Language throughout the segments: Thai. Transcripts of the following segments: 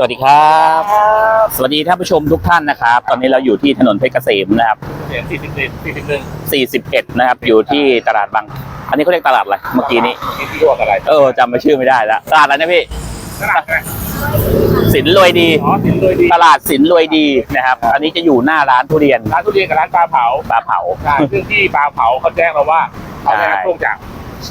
สวัสดีครับ สวัสดีท่านผู้ชมทุกท่านนะครับ ตอนนี้เราอยู่ที่ถนนเพชรเกษมนะครับเสียงสี่สิบเอ็ดสี่สิบหนึ่ง41นะครับ อยู่ที่ตลาดบาง อันนี้เขาเรียกตลาดอะไร เมื่อกี้นี้นี่ที่รวกอะไรเออจำไม่ชื่อไม่ได้แล้วตลาดอะไรนะพี่ ตลาดอะไรสินรวยดี อ๋อสินเลยดีตลาดสินรวยดีนะครับ อันนี้จะอยู่หน้าร้านทุเรียน ร้านทุเรียนกับร้านปลาเผาปลาเผา ใช่ซึ่งที่ปลาเผาเขาแจ้งเราว่าเขาได้รับโชคจาก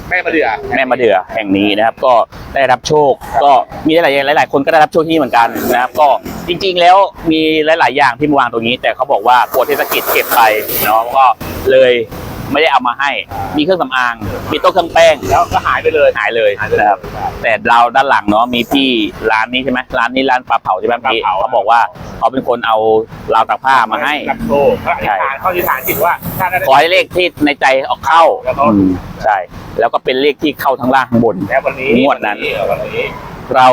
แม่มาเดือแม่มาเดือแห่งนี้นะครับ ก็ได้รับโชค ก็มีหลายๆหลายๆคนก็ได้รับโชคที่นี่เหมือนกันนะครับ ก็จริง ๆ แล้วมีหลาย ๆ อย่างที่มาวางตรงนี้ แต่เขาบอกว่ากลัวเทศกิจเก็บไปเนาะก็เลย ไม่ได้เอามาให้ มีเครื่องสำอาง มีโต๊ะเครื่องแป้ง แล้วก็หายไปเลยหายเลยนะครับ แต่เราด้านหลังเนาะมีพี่ร้านนี้ใช่ไหมร้านนี้ร้านปลาเผาใช่ไหมพี่เขาบอกว่าเขาเป็นคนเอาราวตากผ้ามาให้รับโชคเขาอธิษฐานเขาอธิษฐานจิตว่าถ้าได้ ขอให้เลขที่ในใจออกเข้าอืมใช่ แล้วก็เป็นเลขที่เข้าทั้งล่างข้างบน แล้ววันนี้งวดนั้น วันนี้ เรา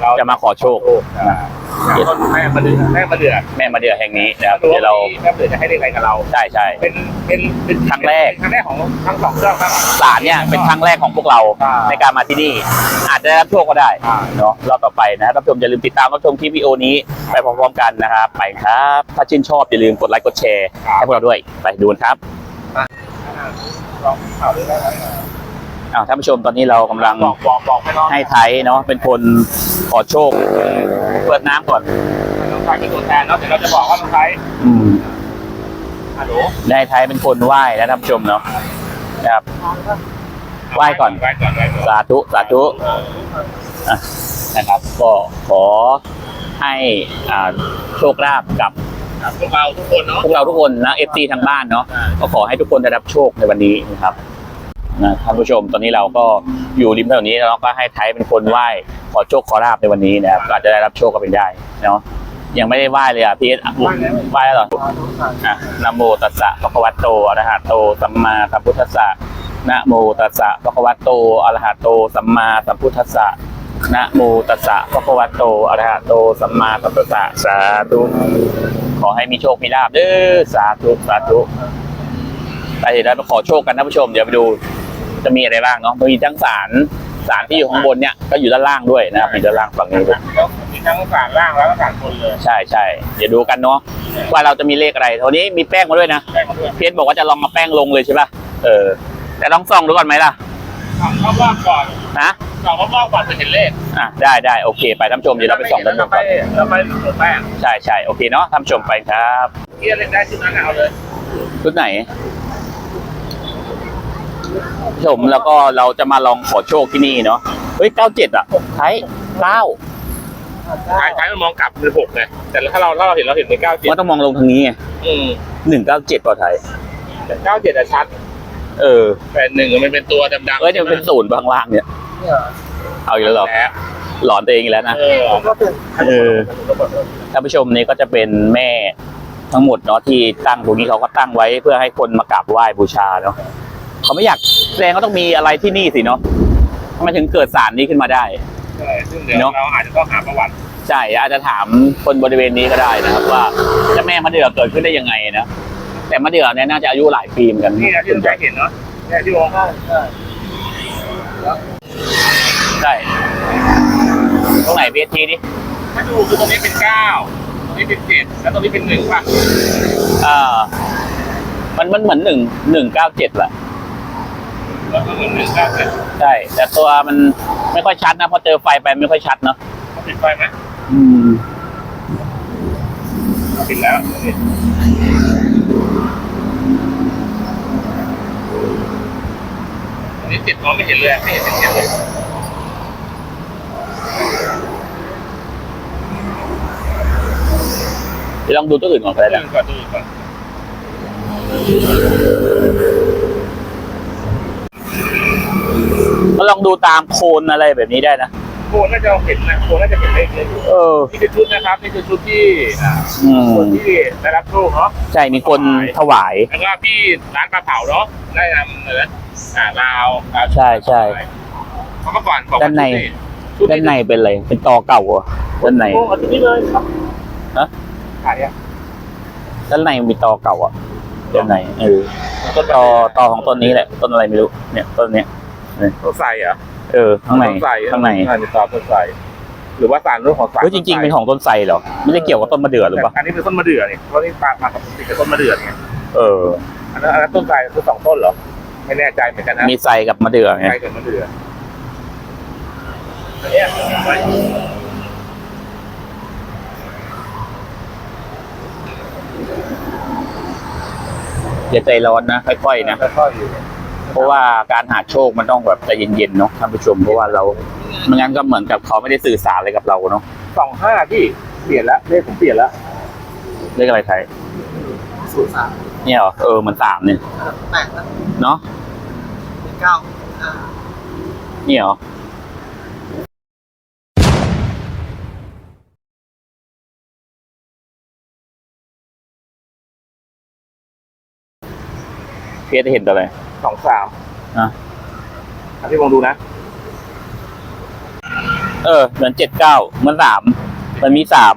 เราจะมาขอโชค อ่าต้นแม่มาเดือแม่มาเดือแม่มาเดือแห่งนี้นะครับดูเดี๋ยวเราเราแม่มาเดือจะให้เลขอะไรกับเรา ใช่ใช่ เป็นเป็นเป็นครั้งแรกครั้งแรกของทั้งสองเรื่องครับ ศาลเนี่ยเป็นครั้งแรกของพวกเราอ่าในการมาที่นี่ อาจจะได้รับโชคก็ได้อ่า เนาะรอบต่อไปนะครับท่านผู้ชมอย่าลืมติดตามรับชมคลิปวิดีโอนี้ไปพร้อมๆกันนะครับไปครับ ถ้าชื่นชอบอย่าลืมกดไลค์กดแชร์ให้พวกเราด้วยไปดูกันครับ ลองข่าวด้วยนะ อ้าวท่านผู้ชมตอนนี้เรากำลังบอกบอกบอกให้น้องให้ไทยเนาะเป็นคนขอโชค เปิดน้ำก่อนน้องไทยเป็นตัวแทนเนาะเดี๋ยวเราจะบอกว่าน้องไทยอืมฮัลโหลได้ไทยเป็นคนไหว้นะท่านผู้ชมเนาะนะครับ ไหว้ก่อน ไหว้ก่อนไหว้ก่อนสาธุสาธุ อะนะครับก็ขอให้อ่าโชคลาภกับครับพวกเราทุกคนเนาะพวกเราทุกคนนะเอฟซีทางบ้านเนาะก็ขอให้ทุกคนได้รับโชคในวันนี้นะครับ นะท่านผู้ชมตอนนี้เราก็อยู่ริมถนนนี้แล้วก็ให้ไทยเป็นคนไหว้ขอโชคขอลาบในวันนี้นะครับก็อาจจะได้รับโชคก็เป็นได้เนาะยังไม่ได้ไหว้เลยอะพีเอสไหว้แล้วเหรออะนะโมตัสสะภะคะวะโตอะระหะโตสัมมาสัมพุทธัสสะนะโมตัสสะภะคะวะโตอะระหะโตสัมมาสัมพุทธัสสะนะโมตัสสะภะคะวะโตอะระหะโต สัมมาสัมพุทธัสสะสาธุ ขอให้มีโชค มีลาบเด้อ สาธุ สาธุ ไปเดี๋ยวเราไปขอโชคกันท่านผู้ชม เดี๋ยวไปดู จะมีอะไรบ้างเนาะมีทั้งสารสารที่อยู่ข้างบนเนี่ยก็อยู่ด้านล่างด้วยนะครับมีด้านล่างฝั่งนี้ด้วยแล้วมีทั้งสารล่างแล้วก็สารบนเลยใช่ใช่เดี๋ยวดูกันเนาะว่าเราจะมีเลขอะไรทีนี้มีแป้งมาด้วยนะแป้งมาด้วยเพียรบอกว่าจะลองมาแป้งลงเลยใช่ป่ะเออ แต่ต้องส่องดูก่อนไหมล่ะสองรอบๆก่อนนะสองรอบๆก่อนจะเห็นเลขอะได้ได้โอเค ไปท่านผู้ชมเดี๋ยวเราไปส่องกันดูแล้วไปก่อนแล้วไปตัวแป้งใช่ใช่โอเคเนาะท่านผู้ชมไปครับเที่ยเล่นได้ชุดนั้นเอาเลยชุดไหน ชมแล้วก็เราจะมาลองขอโชคที่นี่เนาะเฮ้ยเก้าเจ็ดอะไทยเก้าท้ายท้ายมันมองกลับคือหกไงแต่ถ้าเราถ้าเราเห็นเราเห็นเป็นเก้าเจ็ดว่าต้องมองลงทางนี้ไงอืมหนึ่งเก้าเจ็ดป่ะไทยแต่เก้าเจ็ดอะชัด เออแต่หนึ่งมันเป็นตัวดำๆเอ้ยเดี๋ยวเป็นศูนย์ข้างล่างเนี่ยเอาอีกแล้วเหรอแล้วหลอนตัวเองอีกแล้วนะเออเออท่านผู้ชมนี่ก็จะเป็นแม่ทั้งหมดเนาะที่ตั้งตรงนี้เขาก็ตั้งไว้เพื่อให้คนมากราบไหว้บูชาเนาะ เขาไม่อยากแสดงก็ต้องมีอะไรที่นี่สิเนาะทำไมถึงเกิดสารนี้ขึ้นมาได้ ใช่ซึ่งเดี๋ยวเนอะ เราอาจจะต้องหาประวัติใช่อาจจะถามคนบริเวณนี้ก็ได้นะครับ ว่าเจ้าแม่มะเดื่อเกิดขึ้นได้ยังไงนะแต่มะเดื่อเนี่ยน่าจะอายุหลายปีเหมือนกันนี่นะที่เราเห็นเนาะเนี่ยที่วงใช่ตรงไหนพีทีนี่ถ้าดูคือตรงนี้เป็นเก้าตรงนี้เป็นเจ็ดแล้วตรงนี้เป็นหนึ่งป่ะอ่ามันมันเหมือนหนึ่งหนึ่งเก้าเจ็ดแหละ แล้วก็เหมือนหนึ่งเก้าเจ็ดใช่ แต่ตัวมันไม่ค่อยชัดนะพอเจอไฟไปไม่ค่อยชัดเนาะเขาปิดไฟไหมอืมปิดแล้วอันนี้เจ็ดมองไม่เห็นเลยไม่เห็นเป็นเจ็ดเลยเดี๋ยวลองดูตัวอื่นก่อนก็ได้ดูนะก่อนดูก่อน ก็ลองดูตามโคนอะไรแบบนี้ได้นะโคนน่าจะเห็นนะโคนน่าจะเห็นเลขเยอะอยู่เออนี่คือชุดนะครับนี่คือชุดที่อ่าอืมคนที่ได้รับโชคเนาะใช่มีคนถวาย แล้วก็พี่ร้านปลาเผาเนาะได้นำอะไรนะอ่าลาวลาวใช่ใช่เพราะเมื่อก่อนบอกว่ด้านใน ชุดด้านในเป็นอะไรเป็นตอเก่าเหรอด้านใน โอ้เอาชุดนี้เลยครับฮะ ขายอะด้านในมีตอเก่าอะด้านในเออก็ตอตอของต้นนี้แหละ ต้นอะไรไม่รู้เนี่ยต้นเนี้ย ต้นไทรเหรอเออข้างในต้นไทรข้างในข้างในมีตอต้นไทรหรือว่าสารเรื่องของสารเฮ้ยจริงๆเป็นของต้นไทรเหรอไม่ได้เกี่ยวกับต้นมะเดื่อหรือเปล่าอันนี้เป็นต้นมะเดื่อเนี่ยเพราะนี่ตามมากับติดกับต้นมะเดื่อเนี่ยเอออันนั้นอันนั้นต้นไทรคือสองต้นเหรอไม่แน่ใจเหมือนกันนะมีไทรกับมะเดื่อไงไทรกับมะเดื่ออันเนี้ยไว้อย่าใจร้อนนะค่อยๆนะค่อยๆอยู่ เพราะว่าการหาโชคมันต้องแบบใจเย็นๆเนาะท่านผู้ชมเพราะว่าเราไม่งั้นก็เหมือนกับเขาไม่ได้สื่อสารอะไรกับเราเนาะสองห้าพี่เปลี่ยนแล้วเลขผมเปลี่ยนแล้วเรียกอะไรไทยศูนย์สามเนี่ยเหรอเออมันสามเนี่ยแปดนะเนาะเป็นเก้าอ่าเนี่ยเหรอเพียรจะเห็นตัวอะไร สองสามอะอันที่มองดูนะ เออเหมือนเจ็ดเก้ามันสามมันมีสาม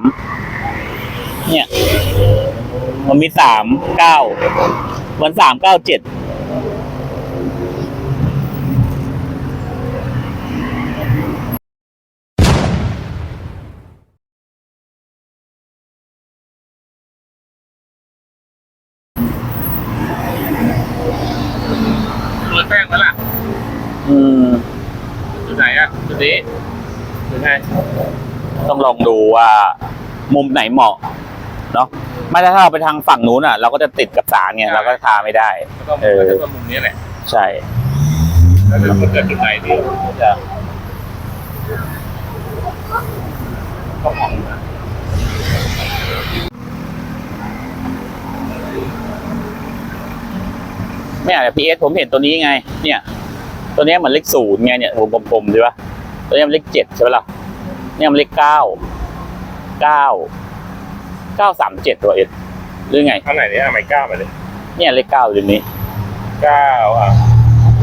เนี่ย มันมีสามเก้ามันสามเก้าเจ็ด รวยแป้งแล้วล่ะ อืม จุดไหนอะจุดนี้จุดไหนต้องลองดูว่า มุมไหนเหมาะ เนาะไม่ถ้าเราไปทางฝั่งนู้นอะ เราก็จะติดกับสารไงเราก็ทาไม่ได้ ก็ต้องเออ ก็ต้องมุมนี้แหละใช่ แล้วจะมันเกิดจุดไหนดีจะต้องมองนะไม่อาจจะพีเอสผมเห็นตัวนี้ไง เนี่ย ตัวเนี้ยเหมือนเลขศูนย์ไงเนี่ยวงกลมๆใช่ปะตัวเนี้ยมันเลขเจ็ดใช่ปะล่ะเนี่ยมันเลขเก้าเก้าเก้าสามเจ็ดตัวเอ็ดหรือไงอันไหนเนี่ยอันไหนเก้ามาเลยเนี่ยเลขเก้าอยู่ตรงนี้เก้าอะ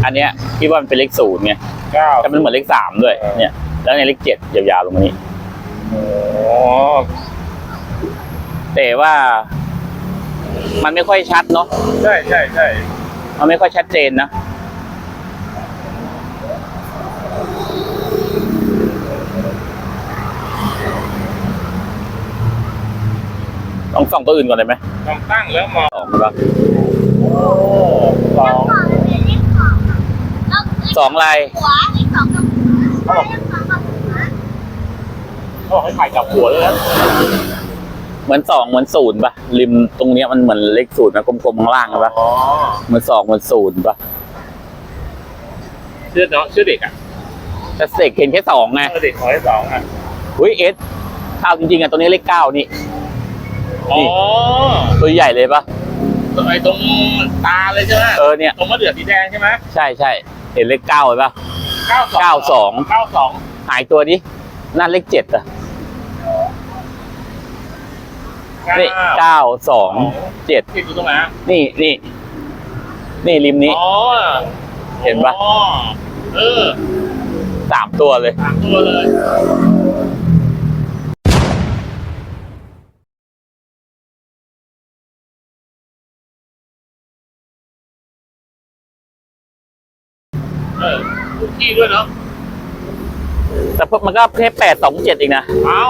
อันเนี้ยพี่ว่ามันเป็นเลขศูนย์ไงเก้าแต่มันเหมือนเลขสามด้วย เนี่ย แล้วเนี่ยเลขเจ็ดยาวๆลงมานี้อ๋อแต่ว่ามันไม่ค่อยชัดเนาะใช่ใช่ใช่มันไม่ค่อยชัดเจนนะ องส่องตัวอื่นก่อนได้ไหมลองตั้งแล้วมองออกมาบ้างโอ้สองสองลายหัวอีกสองกับหัวเลขสองกับหัวเขาบอกให้ถ่ายกับหัวเลยนะเหมือนสองเหมือนศูนย์ปะริมตรงเนี้ยมันเหมือนเลขศูนย์นะกลมๆข้างล่างอะปะอ๋อเหมือนสองเหมือนศูนย์ปะเชื่อเนาะเชื่อเด็กอะแต่เสกเห็นแค่สองไงเชื่อเด็กขอให้สองอะอุ้ยเอสเอาจริงๆอะตัวนี้เลขเก้านี่ อ๋อตัวใหญ่เลยปะไอ้ตรงตาเลยใช่ไหมเออเนี่ยตรงมะเดื่อสีแดงใช่ไหมใช่ใช่เห็นเลขเก้าเลยปะเก้าสองเก้าสองเก้าสองหายตัวนี้นั่นเลขเจ็ดอะนี่เก้าสองเจ็ดติดอยู่ตรงไหนอะนี่นี่นี่ริมนี้อ๋อเห็นปะอ๋อเออสามตัวเลยสามตัวเลย กที่ด้วยเนาะแต่พวกมันก็แค่แปดสองเจ็ดเองนะเอ้า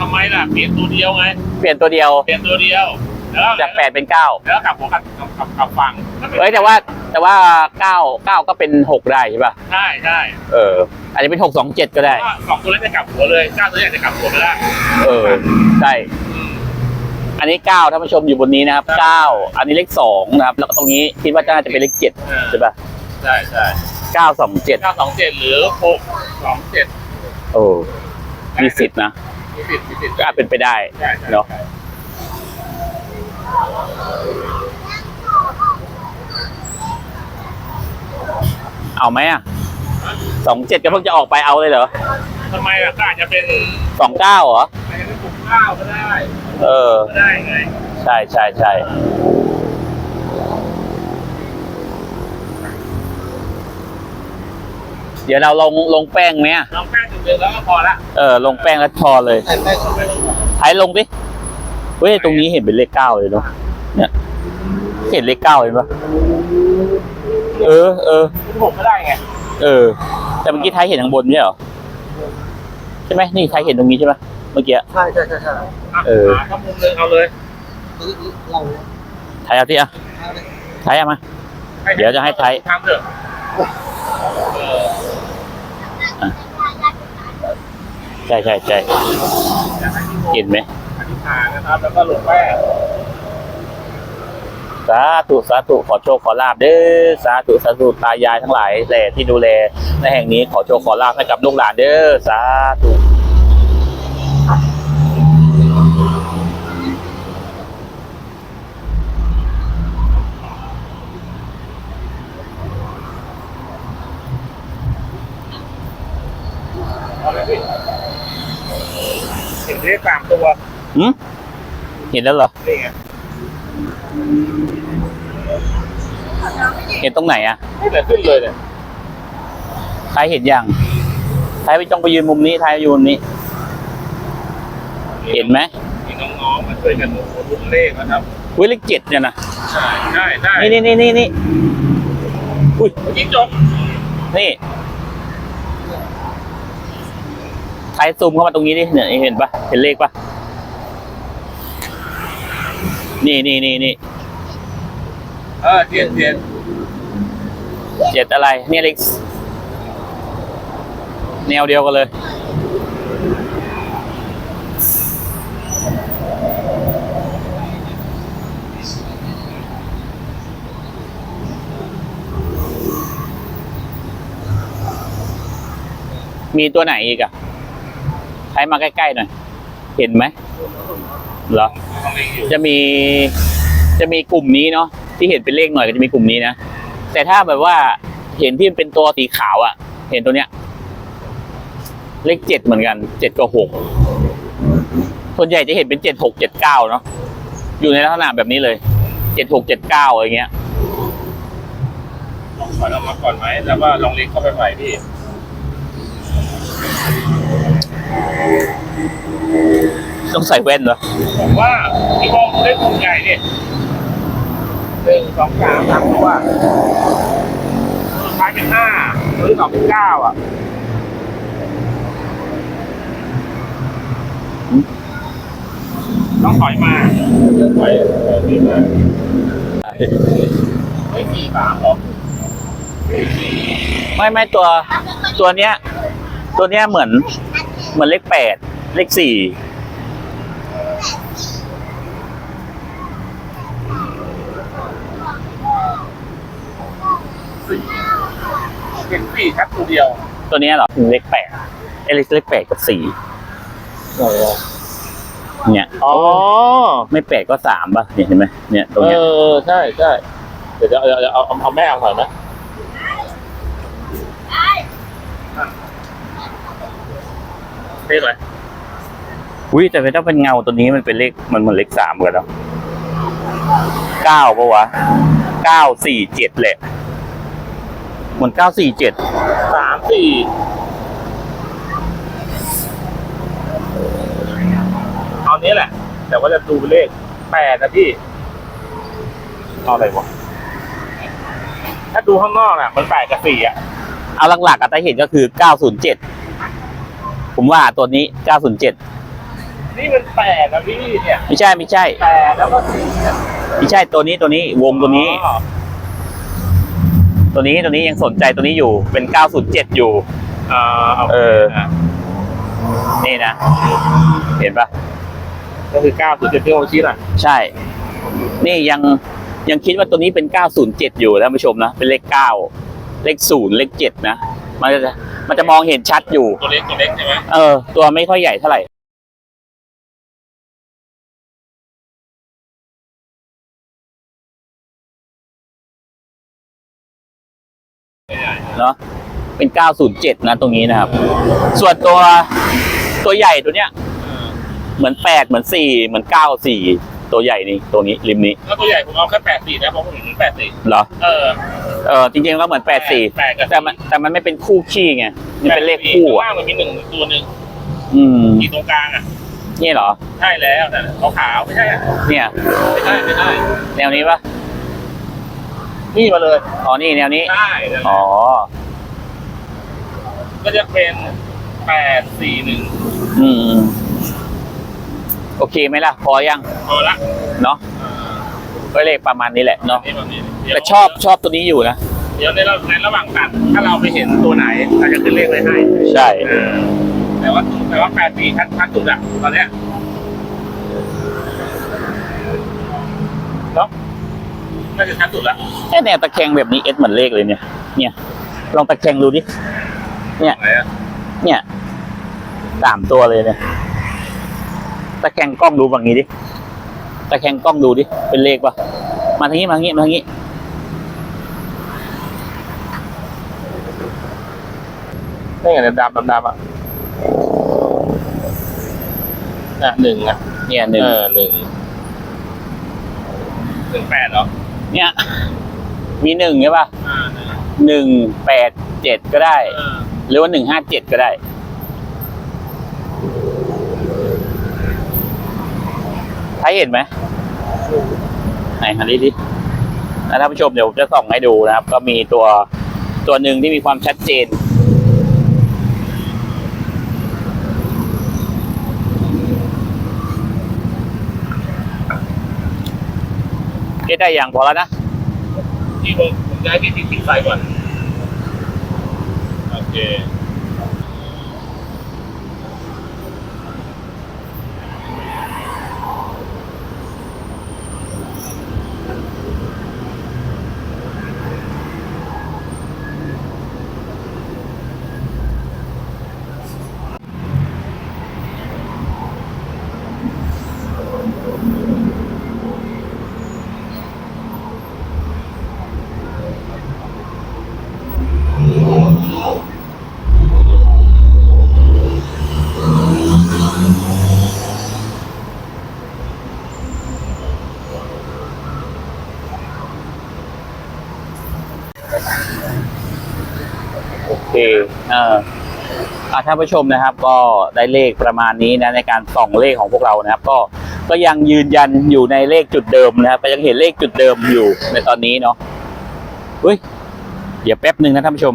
ทำไมล่ะเปลี่ยนตัวเดียวไงเปลี่ยนตัวเดียว เปลี่ยนตัวเดียวแล้วจากแปดเป็นเก้าแล้วกลับหัวกลับกลับกลับกลับฝั่งเอ้ยแต่ว่าแต่ว่าเก้าเก้าก็เป็นหกได้ใช่ป่ะใช่ใช่เอออาจจะเป็นหกสองเจ็ดก็ได้ว่าสองตัวเล็กจะกลับหัวเลยเก้าตัวใหญ่จะกลับหัวไม่ได้เออใช่อืมอันนี้เก้าท่านผู้ชมอยู่บนนี้นะครับเก้าอันนี้เลขสองนะครับ แล้วก็ตรงนี้คิดว่าน่าจะเป็นเลขเจ็ดเออใช่ป่ะใช่ใช่ เก้าสองเจ็ดเก้าสองเจ็ดหรือหกสองเจ็ดโอ้มีสิทธินะมีสิทธิ์มีสิทธิ์ก็อาจเป็นไปได้ใช่ใช่เนาะใช่เอาไหมอะสองเจ็ดก็เพิ่งจะออกไปเอาเลยเหรอทำไมล่ะก็อาจจะเป็นสองเก้าเหรออาจจะเป็นกลุ่มข้าวก็ได้ เออ ก็ได้ไง ใช่ใช่ใช่ เดี๋ยวเราลงลงแป้งไหมอะลองแป้งจุดเดียวแล้วก็พอละเออ ลงแป้งแล้วพอเลยแปดแปดสองแปดไทยลงดิเฮ้ยตรงนี้เห็นเป็นเลขเก้าเลยเนาะเนี่ยเห็นเลขเก้าเห็นปะเออเออคุณหกก็ได้ไงเออ แต่เมื่อกี้ไทยเห็นข้างบนไม่ใช่เหรอใช่ไหมนี่ไทยเห็นตรงนี้ใช่ไหมเมื่อกี้ ใช่ใช่ใช่ใช่เออ หาข้อมูลหนึ่งเอาเลยนี่เราไทยเอาที่อะไทยเอามา เดี๋ยวจะให้ไทย ทำเถอะเออ ใช่ใช่ใช่อยากให้พี่โมเห็นไหมอธิษฐานนะครับ แล้วก็ลงแป้งสาธุสาธุขอโชคขอลาบเด้อสาธุสาธุตายายทั้งหลายแหล่ที่ดูแลในแห่งนี้ขอโชคขอลาบให้กับลูกหลานเด้อสาธุ เอาเลยพี่ เห็นเลขสามตัวหืมเห็นแล้วเหรอ นี่ไงเห็นตรงไหนอะ นี่แต่ขึ้นเลยเนี่ยใครเห็นยังใครไปจงไปยืนมุมนี้ใครอยู่มุมนี้ เห็นไหมมีน้องๆมาช่วยกันลุ้นเลขนะครับวิเลขเจ็ดเนี่ยนะใช่ใช่ใช่นี่นี่นี่นี่นี่อุ้ยยิ่งจบนี่ ใครซูมเข้ามาตรงนี้ดิเนี่ยเห็นปะเห็นเลขปะนี่นี่นี่นี่เออเทียนเทียนเจ็ดอะไร เนี่ยเลขแนวเดียวกันเลย มีตัวไหนอีกอะใช้มาใกล้ๆหน่อย เห็นไหมเหรอ จะมีจะมีกลุ่มนี้เนาะที่เห็นเป็นเลขหน่อยก็จะมีกลุ่มนี้นะ แต่ถ้าแบบว่าเห็นที่มันเป็นตัวสีขาวอะ่ะ เห็นตัวเนี้ย เลขเจ็ดเหมือนกันเจ็ดกับหกส่วนใหญ่จะเห็นเป็นเจ็ดหกเจ็ดเก้าเนาะอยู่ในลักษณะแบบนี้เลยเจ็ดหกเจ็ดเก้าอะไรเงี้ยลองถอยออกมาก่อนไหมแล้วว่าลองเล็งเข้าไปใหม่พี่ ต้องใส่แว่นเหรอผมว่าพี่มองเล่นกลุ่มใหญ่เนี่ยหนึ่งสองสามสามตัวสุดท้ายเป็นห้าหรือสองเป็นเก้าอะต้องถอยมาถอยถอยนี่มาไม่สี่สามหรอไม่ไม่ตัว ตัวเนี้ย ตัวเนี้ยเหมือน เหมือนเลขแปดเลขสี่สี่เห็นสี่ชัดตัวเดียว ตัวเนี้ยเหรอเลขแปดเอยเลขเลขแปดกับสี่เนี่ยอ๋อไม่แปดก็สามป่ะเนี่ยเห็นไหมเนี่ยตรงเอเนี้ยอใช่ใช่เดี๋ยวจะเอาเอาเอาเอาแม่เอาถอยไหม เลขอะไรอุ้ยแต่ไม่ต้องเป็นเงาตัวนี้มันเป็นเลขมันเหมือนเลขสามกันแล้วเก้าปะวะเก้าสี่เจ็ดแหละเหมือนเก้าสี่เจ็ดสามสี่เอานี้แหละ แต่ว่าจะดูเป็นเลขแปดนะพี่เอาอะไรวะถ้าดูข้างนอกน่ะ มันแปดกับสี่อะเอาหลักๆอะแต่เห็นก็คือเก้าศูนย์เจ็ด ผมว่าตัวนี้เก้าศูนย์เจ็ดนี่มันแปดนะพี่เนี่ยไม่ใช่ไม่ใช่ แปดแล้วก็สี่เนี่ยไม่ใช่ตัวนี้ตัวนี้วงตัวนี้ อ๋อตัวนี้ตัวนี้ยังสนใจตัวนี้อยู่เป็นเก้าศูนย์เจ็ดอยู่ อ่าเอาเออ นี่นะ เห็นปะก็คือเก้าศูนย์เจ็ดที่โอชิน่ะใช่ นี่ยังยังคิดว่าตัวนี้เป็น 907 อยู่ท่านผู้ชมนะ เป็นเลข 9 เลข 0 เลข 7 นะ มันจะมันจะมองเห็นชัดอยู่ ตัวเล็กตัวเล็กใช่ไหมเออ ตัวไม่ค่อยใหญ่เท่าไหร่เนอะเป็น 907 นะตรงนี้นะครับ ส่วนตัวตัวใหญ่ตัวเนี้ย เหมือน 8 เหมือน 4 เหมือน 9 4 ตัวใหญ่นี่ตัวนี้ริมนี้แล้วตัวใหญ่ผมเอาแค่แปดสี่นะเพราะผมเห็นแปดสี่เหรอเออเออจริงๆก็เหมือน8 4แปดกับแต่มันแต่มันไม่เป็นคู่ขี้ไงมันเป็นเลขคู่ว่าอะงมันมีหนึ่งตัวหนึ่งอืมอยู่ตรงกลางอะนี่เหรอใช่แล้วแต่เขาขาวๆไม่ใช่อะเนี่ยไม่ใช่ไม่ใช่แนวนี้ปะนี่มาเลยอ๋อนี่แนวนี้ใช่นั่นแหละอ๋อก็จะเป็นแปดสี่หนึ่งอืม โอเคไหมล่ะ พอยังพอละเนาะก็เลขประมาณนี้แหละเนาะนี่แบบนี้เดี๋ยวแต่ชอบชอบตัวนี้อยู่นะ เดี๋ยวในระในระหว่างตัด ถ้าเราไปเห็นตัวไหนเราจะขึ้นเลขไว้ให้ใช่ เออแต่ว่าแต่ว่าแปดสี่ชัดชัดสุดอะตอนเนี้ยเนาะน่าจะชัดสุดละแค่แนวตะแคงแบบนี้เอสเหมือนเลขเลยเนี่ย เนี่ย ลองตะแคงดูดิ เนี่ย ไหนอะเนี่ยสามตัวเลยเนี่ย ตะแคงกล้องดูแบบนี้ดิตะแคงกล้องดูดิ เป็นเลขปะมาทางนี้มาทางนี้มาทางนี้ นี่ไงดำดำดำๆอะอะหนึ่งอะเนี่ยหนึ่งเออหนึ่งหนึ่งแปดเหรอเนี่ย มีหนึ่งใช่ปะอ่าหนึ่งหนึ่งแปดเจ็ดก็ได้เออหรือว่าหนึ่งห้าเจ็ดก็ได้ ใครเห็นไหมไหนหันดิดิแล้วท่านผู้ชมเดี๋ยวผมจะส่องให้ดูนะครับ ก็มีตัวตัวหนึ่งที่มีความชัดเจนเอ๊ะได้อย่างพอแล้วนะที่ผมผมจะให้พี่ติ๊กติ๊กใส่ก่อน โอเค โอเค เอออะท่านผู้ชมนะครับ ก็ได้เลขประมาณนี้นะในการส่องเลขของพวกเรานะครับ ก็ก็ยังยืนยันอยู่ในเลขจุดเดิมนะครับก็ยังเห็นเลขจุดเดิมอยู่ในตอนนี้เนาะเฮ้ยเดี๋ยวแป๊บหนึ่งนะท่านผู้ชม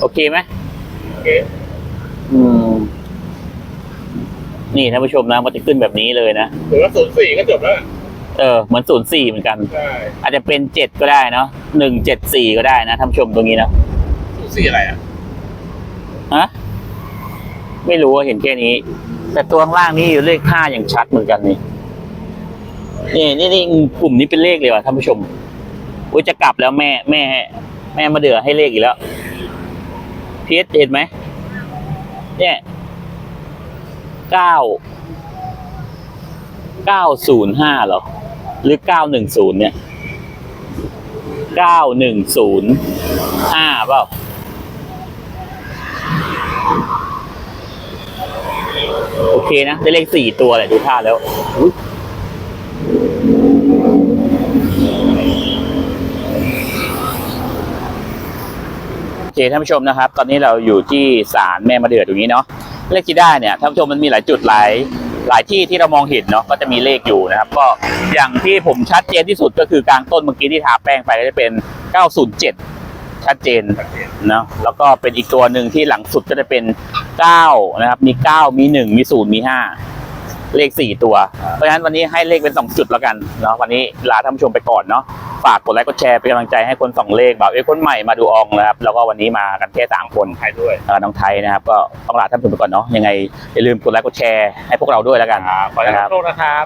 โอเคไหมโอเคอืมนี่ท่านผู้ชมนะมันจะขึ้นแบบนี้เลยนะถือว่าศูนย์สี่ก็จบแล้วอะ เออเหมือนศูนย์สี่เหมือนกัน ใช่อาจจะเป็นเจ็ดก็ได้เนาะหนึ่งเจ็ดสี่ก็ได้นะท่านผู้ชมตรงนี้นะศูนย์สี่อะไรอะฮะไม่รู้ว่าเห็นแค่นี้ แต่ตัวข้างล่างนี่เลขห้าอย่างชัดเหมือนกันนี่นี่นี่นี่กลุ่มนี้เป็นเลขเลยว่ะท่านผู้ชมอุ้ยจะกลับแล้วแม่แม่ แม่มาเดือให้เลขอีกแล้วพีเอสเห็นไหมเนี่ยเก้าเก้าศูนย์ห้าเหรอ หรือเก้าหนึ่งศูนย์เนี่ยเก้าหนึ่าเปล่าโอเคนะ ได้เลขสี่ตัวแหละดูท่าแล้วโอเคท่านผู้ชมนะครับ ตอนนี้เราอยู่ที่ศาลแม่มาเดือดตรงนี้เนาะเลขที่ได้เนี่ยท่านผู้ชมมันมีหลายจุดหลาย หลายที่ที่เรามองเห็นเนาะก็จะมีเลขอยู่นะครับ ก็อย่างที่ผมชัดเจนที่สุดก็คือกลางต้นเมื่อกี้ที่ทาแป้งไปก็จะเป็น 907 ชัดเจนเนาะแล้วก็เป็นอีกตัวหนึ่งที่หลังสุดก็จะเป็น 9 นะครับ มี 9 มี 1 มี 0 มี 5 เลขสี่ตัว เพราะฉะนั้นวันนี้ให้เลขเป็นสองจุดแล้วกันเนาะวันนี้ลาท่านผู้ชมไปก่อนเนาะฝากกดไลค์กดแชร์เป็นกำลังใจให้คนสองเลขแบบเอ้ยคนใหม่มาดูอองนะครับแล้วก็วันนี้มากันแค่สามคนใครด้วยแล้วก็น้องไทยนะครับ ก็ต้องลาท่านผู้ชมไปก่อนเนาะยังไงอย่าลืมกดไลค์กดแชร์ให้พวกเราด้วยแล้วกันครับขอให้นะครับโชคนะครับ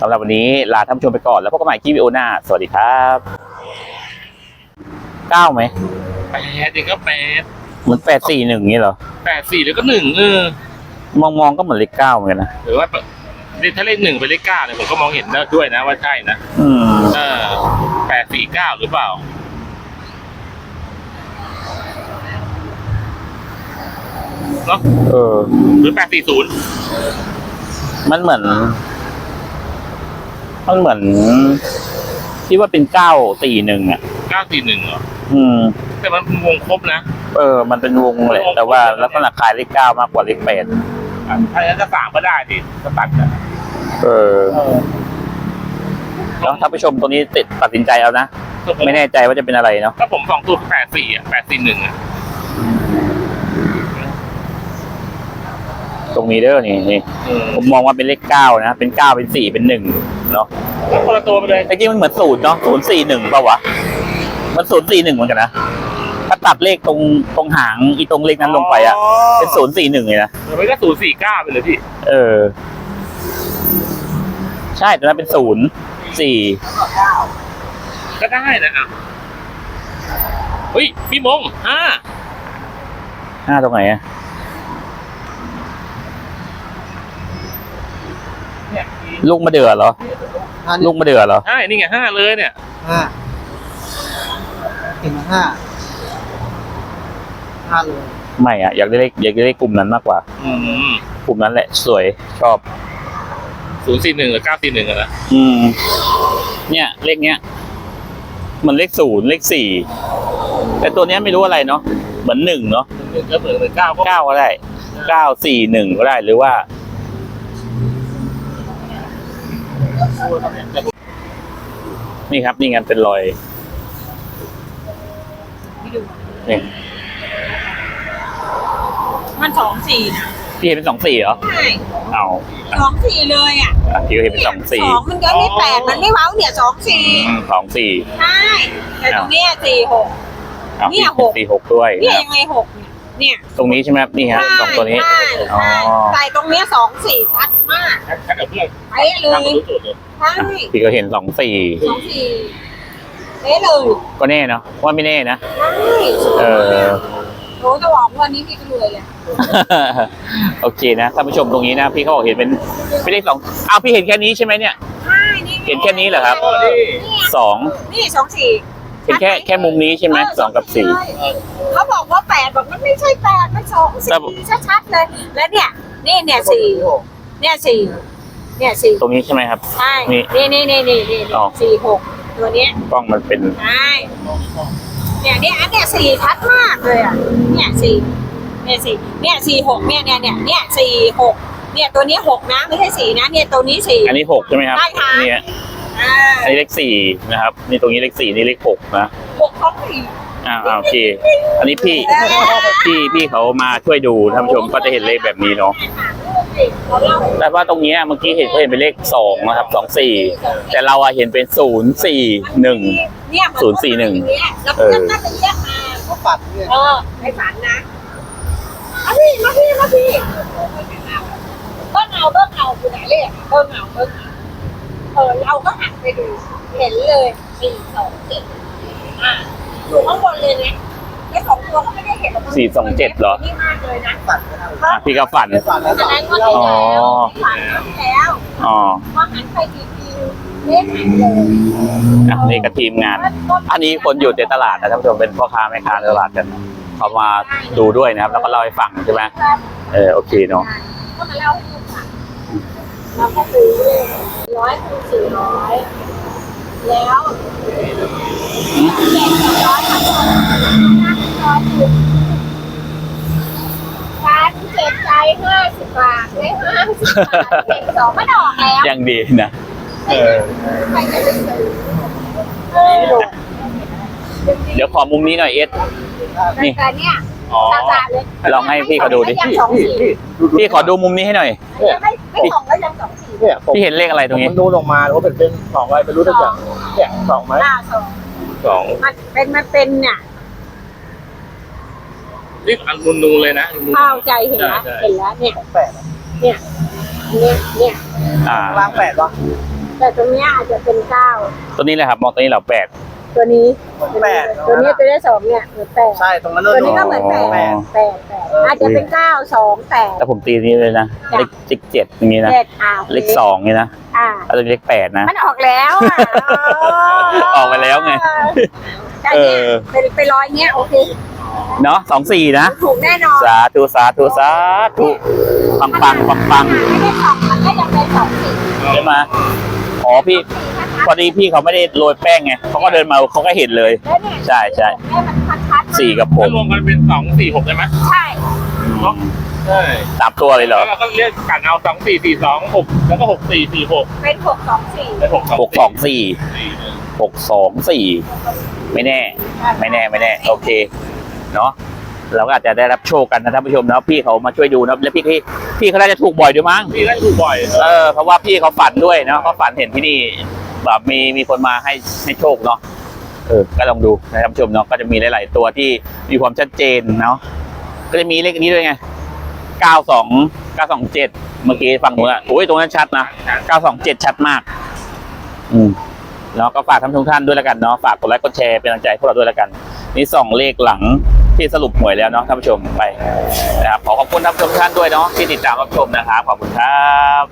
สำหรับวันนี้ลาท่านผู้ชมไปก่อนแล้วพบกันใหม่ที่วิดีโอหน้า สวัสดีครับเก้าไหมแปดจริงก็แปดเหมือนแปดสี่หนึ่งนี่เหรอแปดสี่หรือก็หนึ่งเออ มองมองๆก็เหมือนเลขเก้าเหมือนกันนะหรือว่าถ้าเลขหนึ่งเป็นเลขเก้าเนี่ยผมก็มองเห็นได้ด้วยนะว่าใช่นะอืมเออแปดสี่เก้าหรือเปล่าเนาะเออ หรือแปดสี่ศูนย์มันเหมือน มันเหมือนที่ว่าเป็นเก้าสี่หนึ่งอะเก้าสี่หนึ่งเหรอ อืม แต่มันเป็นวงครบนะเออ มันเป็นวงแหละแต่ว่าลักษณะคล้ายเลขเก้ามากกว่าเลขแปดอะถ้าอย่างนั้นจะสามก็ได้ดิก็ตัดกันเออแล้วท่านผู้ชมตรงนี้ติดตัดสินใจเอานะ ไม่แน่ใจว่าจะเป็นอะไรเนาะถ้าผมสองตัวแปดสี่อะแปดสี่หนึ่งอะตรงนี้เด้อนี่นี่อืมผมมองว่าเป็นเลขเก้านะ เป็นเก้าเป็นสี่เป็นหนึ่งเนาะแล้วคนละตัวไปเลยแต่จริงมันเหมือนศูนย์เนาะศูนย์สี่หนึ่งเปล่าวะ มันศูนย์สี่หนึ่งเหมือนกันนะ ถ้าตัดเลขตรงตรงหางอีตรงเลขนั้นลงไปอะเป็นศูนย์สี่หนึ่งเลยนะหรือไม่ก็ศูนย์สี่เก้าไปเลยพี่ เออ ใช่ตอนนั้นเป็นศูนย์สี่ก็ได้นะอะเฮ้ย พี่มงห้าห้าตรงไหนอะเนี่ยลูกมะเดื่อเหรอห้าลูกมะเดื่อเหรอ ใช่ นี่ไงห้าเลยเนี่ยห้าเห็นไหมห้า ห้าเลยไม่อะอยากได้เลขอยากได้เลขกลุ่มนั้นมากกว่า อืมกลุ่มนั้นแหละ สวยชอบศูนย์สี่หนึ่งหรือเก้าสี่หนึ่งอะนะอืม เนี่ย เลขเนี้ย มันเลขศูนย์เลขสี่แต่ตัวเนี้ยไม่รู้อะไรเนาะเหมือนหนึ่งเนาะหนึ่งก็เหมือนหนึ่งเก้าก็เก้าก็ได้เก้าสี่หนึ่งก็ได้หรือว่า นี่ครับ นี่ไงเป็นรอยนี่ มันสองสี่นะพี่เห็นเป็นสองสี่เหรอ ใช่เอาสองสี่เลยอะอะพี่ก็เห็นเป็นสองสี่สองมันก็ไม่แปดมันไม่เว้าเนี่ยสองสี่อืมสองสี่ใช่แต่ตรงเนี้ยสี่หกเอาเนี่พี่ยหก สี่หกด้วยเนี่ยนะครับยังไงหกเนี่ยเนี่ยตรงนี้ใช่ไหมครับนี่ฮะใช่สองตัวนี้ ใช่อ๋อใช่แต่ตรงเนี้ยสองสี่ชัดมากแค่กับเพื่อนเป๊ะเลทำยมารู้จุดเลยใช่พี่ก็เห็นสองสี่สองสี่เป๊ะเลยก็แน่เนาะว่าไม่แน่นะ ใช่เออ โหจะบอกวันนี้พี่ก็รวยเลยโอเคนะท่านผู้ชมตรงนี้นะ พี่เขาบอกเห็นเป็นไม่ได้สองอ้าวพี่เห็นแค่นี้ใช่ไหมเนี่ย ใช่นี่เห็นแค่นี้เหรอครับโอ้นี่สองนี่สองสี่เห็นแค่แค่มุมนี้ใช่ไหมเสองกับสี่เขาบอกว่าแปดบอกมันไม่ใช่แปดมันสองแต่สี่ชัดๆเลย แล้วเนี่ย นี่เนี่ยสี่เนี่ยสี่เนี่ยสี่ตรงนี้ใช่ไหมครับใช่นี่นี่นี่นี่นี่นี่อ๋อสี่หกตัวเนี้ยกล้องมันเป็นใช่ เนี่ยเนี่ยอันเนี้ยสี่ชัดมากเลยอะเนี่ยสี่เนี่ยสี่เนี่ยสี่หกเนี่ยเนี่ยเนี่ยเนี่ยสี่หกเนี่ยตัวนี้หกนะไม่ใช่สี่นะเนี่ยตัวนี้สี่อันนี้หกใช่ไหมครับใช่ค่ะเนี่ยอ่าอันนี้เลขสี่นะครับนี่ตรงนี้เลขสี่นี่เลขหกนะหกของสี่อ้าวอ้าวโอเค อันนี้พี่พี่พี่เขามาช่วยดูท่านผู้ชมก็จะเห็นเลขแบบนี้เนาะเราเล่าแต่ว่าตรงเนี้ยเมื่อกี้เห็นเขาเห็นเป็นเลขสองนะครับสองสี่แต่เราอะเห็นเป็นศูนย์สี่หนึ่ง เนี่ยมัศูนย์สี่หนึ่งแล้วเพื่อนน่าจะเรียกมาก็ปัดเนี่ยเออในฝันนะมาพี่มาพี่มาพี่เบิ้งเอาเบิ้งเอาคุณไหนเรียกเบิ้งเอาเบิ้งเอาเออเราก็หันไปดู เห็นเลยสี่สองเจ็ดอ่าอยู่ข้างบนเลยนะไอ้สองตัวก็ไม่ได้เห็นหรอกสี่สองเจ็ดเหรอ นี่มากเลยนะปัดนะครับอะพี่ก็ฝันปัดแล้วแสปัดดงว่าแล้วที่อ๋อแล้วฝันแล้วอ๋อพอหันไปอีกที อะนี่ก็ทีมงาน อันนี้คนอยู่ในตลาดนะท่านผู้ชมเป็นพ่อค้าแม่ค้าในตลาดกันเขามาดูด้วยนะครับ แล้วก็เล่าให้ฟังใช่ไหมเออโอเคเนาะก็มาเล่าให้ฟังเราก็ซื้อร้อยคูณสี่ร้อยแล้วเจ็ดร้อยทั้งหมดห้าร้อยคูณการเจ็บใจห้าสิบบาทได้ห้าสิบบาทเจ็ดสองไม่ดอกแล้วยังดีนะ เออใครจะไปซื้อเออเดี๋ยวขอมุมนี้หน่อยเอส นี่ แต่เนี่ยอ๋อ ตาตาเลยลองให้พี่เขาดูดิ ยังสองสี่พี่ขอดูมุมนี้ให้หน่อยไม่ไม่สองแล้วยังสองสี่เนี่ยผมพี่เห็นเลขอะไรตรงนี้ มันนูนออกมาว่าเป็นเป็นสองอะไรไม่รู้แต่อย่างเนี่ยสองไหมอ่าสองสองมันเป็นมันเป็นเนี่ยนี่อันนูนนูนเลยนะนูนเข้าใจเห็นแล้วใช่ใช่ เห็นแล้วเนี่ยแปดเนี่ยเนี่ยเนี่ยอ่าล่างแปดวะ แต่ตรงเนี้ยอาจจะเป็นเก้าตัวนี้แหละครับมองตัวนี้เราแปด ตัวนี้แปดตัวนี้ตัวนี้สองเนี่ยเหมือนแปดใช่ตรงนั้นตัวนี้ก็เหมือนแปดแปด แปดแปดอาจจะเป็นเก้าสองแปด แต่ผมตีนี้เลยนะเลขเลขเจ็ดอย่างนี้นะ เจ็ดอ่าเลขสองนี่นะอ่า แล้วตัวนี้เลขแปดนะ มันออกแล้วอะออกไปแล้วไงแต่เนี่ยเออเป็นเป็นร้อยเงี้ยโอเค เนาะสองสี่นะ ถูกแน่นอนสาธุสาธุสาธุปังปังปังปังไม่ได้สองมันก็ยังเป็นสองสี่ใช่ไหม อ๋อพี่พอดีพี่เขาไม่ได้โรยแป้งไงเขาก็เดินมาเขาก็เห็นเลย แล้วเนี่ยใช่ใช่แม่มันชัดๆสี่กับผถ้ามรวมกันเป็นสองสี่หกได้ไหมใช่ใช่สามตัวเลยเหรแล้อวเราก็เรียกกันเอาสองสี่สี่สองหกแล้วก็หกสี่สี่หกเป็นหกสองสี่เป็นหกสองหกสองสี่สี่หกสองสี่ไม่แน่ ไม่แน่ไม่แน่ โอเค เนาะ เราก็อาจจะได้รับโชคกันนะท่านผู้ชมเนาะพี่เขามาช่วยดูนะแล้วพี่พี่พี่เขาน่าจะถูกบ่อยด้วยมั้งพี่ก็ถูกบ่อยเออเพราะว่าพี่เขาฝันด้วยเนาะเขาฝันเห็นที่นี่แบบมีมีคนมาให้ให้โชคเนาะเออก็ลองดูนะครับผู้ชมเนาะก็จะมีหลาย ๆ ตัวที่มีความชัดเจนเนาะก็จะมีเลขนี้ด้วยไงเก้าสองเก้าสองเจ็ดเมื่อกี้ฟังหนูอะโอ้ยตรงนั้นชัดนะเก้าสองเจ็ดชัดมาก อืมเนาะก็ฝากท่านทุกท่านด้วยแล้วกันเนาะฝากกดไลค์กดแชร์เป็นกำลังใจให้พวกเราด้วยแล้วกัน นี่สองเลขหลัง ที่สรุปหวยแล้วเนาะท่านผู้ชมไปนะครับขอขอบคุณท่านผู้ชมทุกท่านด้วยเนาะที่ติดตามรับชมนะครับขอบคุณครับ